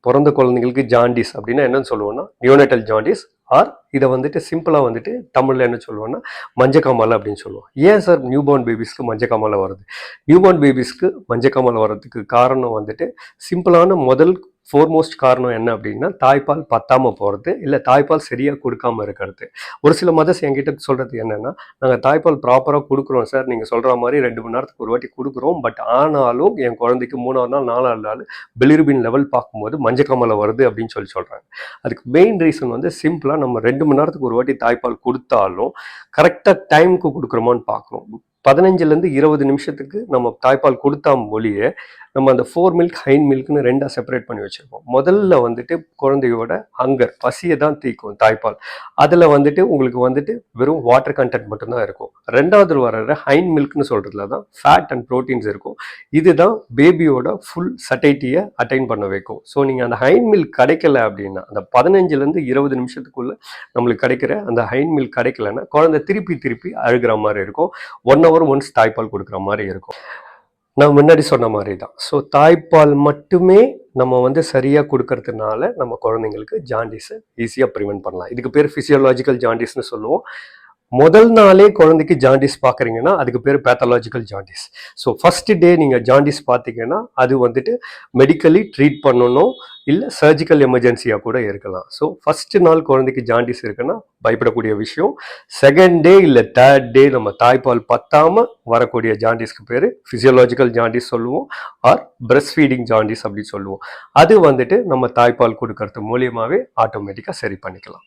பிறந்த குழந்தைங்களுக்கு ஜாண்டிஸ் அப்படின்னா என்னன்னு சொல்லுவோம்னா நியோனேட்டல் ஜாண்டிஸ் ஆர் இதை வந்துட்டு சிம்பிளாக வந்துட்டு தமிழில் என்ன சொல்லுவோம்னா மஞ்சக்காமலை அப்படின்னு சொல்லுவோம். ஏன் சார் நியூபார்ன் பேபிஸ்க்கு மஞ்சக்காமலை வருது நியூபார்ன் பேபிஸ்க்கு மஞ்சக்காமலை வர்றதுக்கு காரணம் வந்துட்டு சிம்பிளான முதல் ஃபோர்மோஸ்ட் காரணம் என்ன அப்படின்னா தாய்ப்பால் பத்தாமல் போகிறது இல்லை தாய்ப்பால் சரியாக கொடுக்காம இருக்கிறது. ஒரு சில மதர்ஸ் என்கிட்ட சொல்கிறது என்னென்னா நாங்கள் தாய்ப்பால் ப்ராப்பராக கொடுக்குறோம் சார் நீங்கள் சொல்கிற மாதிரி ரெண்டு மணி நேரத்துக்கு ஒரு வாட்டி கொடுக்குறோம். பட் ஆனாலும் என் குழந்தைக்கு மூணாவது நாள் நாலாவது நாள் பிலிருபின் லெவல் பார்க்கும்போது மஞ்சக்காமலை வருது அப்படின்னு சொல்லி சொல்கிறாங்க அதுக்கு மெயின் ரீசன் வந்து சிம்பிளாக நம்ம ரெண்டு மணி நேரத்துக்கு ஒரு வாட்டி தாய்ப்பால் கொடுத்தாலும் கரெக்டாக டைமுக்கு கொடுக்குறோமான்னு பார்க்கணும். பதினஞ்சுலேருந்து இருபது நிமிஷத்துக்கு நம்ம தாய்ப்பால் கொடுத்தா மொழியே நம்ம அந்த ஃபோர் மில்க் ஹைன் மில்க்னு ரெண்டாக செப்பரேட் பண்ணி வச்சுருப்போம். முதல்ல வந்துட்டு குழந்தையோட ஹங்கர் பசியை தான் தீக்கும் தாய்ப்பால். அதில் வந்துட்டு உங்களுக்கு வந்துட்டு வெறும் வாட்டர் கண்டென்ட் மட்டும்தான் இருக்கும். ரெண்டாவது வர ஹைன் மில்க்னு சொல்கிறதுல தான் ஃபேட் அண்ட் ப்ரோட்டீன்ஸ் இருக்கும். இதுதான் பேபியோட ஃபுல் சட்டைட்டியை அட்டைன் பண்ண வைக்கும். ஸோ நீங்கள் அந்த ஹைன் மில்க் கிடைக்கல அப்படின்னா அந்த பதினஞ்சுலேருந்து இருபது நிமிஷத்துக்குள்ளே நம்மளுக்கு கிடைக்கிற அந்த ஹைன் மில்க் கிடைக்கலன்னா குழந்தை திருப்பி திருப்பி அழுகிற மாதிரி இருக்கும். ஒன் ஹவர் ஒன்ஸ் தாய்ப்பால் கொடுக்குற மாதிரி இருக்கும். நான் முன்னாடி சொன்ன மாதிரி தான் ஸோ தாய்ப்பால் மட்டுமே நம்ம வந்து சரியாக கொடுக்கறதுனால நம்ம குழந்தைங்களுக்கு ஜாண்டிஸை ஈஸியாக ப்ரிவென்ட் பண்ணலாம். இதுக்கு பேர் ஃபிசியோலாஜிக்கல் ஜாண்டிஸ்னு சொல்லுவோம். முதல் நாளே குழந்தைக்கு ஜாண்டிஸ் பார்க்குறீங்கன்னா அதுக்கு பேர் pathological jaundice so first day நீங்கள் ஜாண்டிஸ் பார்த்தீங்கன்னா அது வந்துட்டு மெடிக்கலி ட்ரீட் பண்ணணும் இல்லை சர்ஜிக்கல் எமர்ஜென்சியாக கூட இருக்கலாம். ஸோ ஃபஸ்ட்டு நாள் குழந்தைக்கு ஜாண்டிஸ் இருக்குன்னா பயப்படக்கூடிய விஷயம். செகண்ட் டே இல்லை தேர்ட் டே நம்ம தாய்ப்பால் பத்தாமல் வரக்கூடிய ஜாண்டிஸ்க்கு பேர் ஃபிசியோலாஜிக்கல் ஜாண்டிஸ் சொல்லுவோம் ஆர் பிரஸ்ட் ஃபீடிங் ஜாண்டிஸ் அப்படின்னு சொல்லுவோம். அது வந்துட்டு நம்ம தாய்ப்பால் கொடுக்கறது மூலியமாகவே ஆட்டோமேட்டிக்காக சரி பண்ணிக்கலாம்.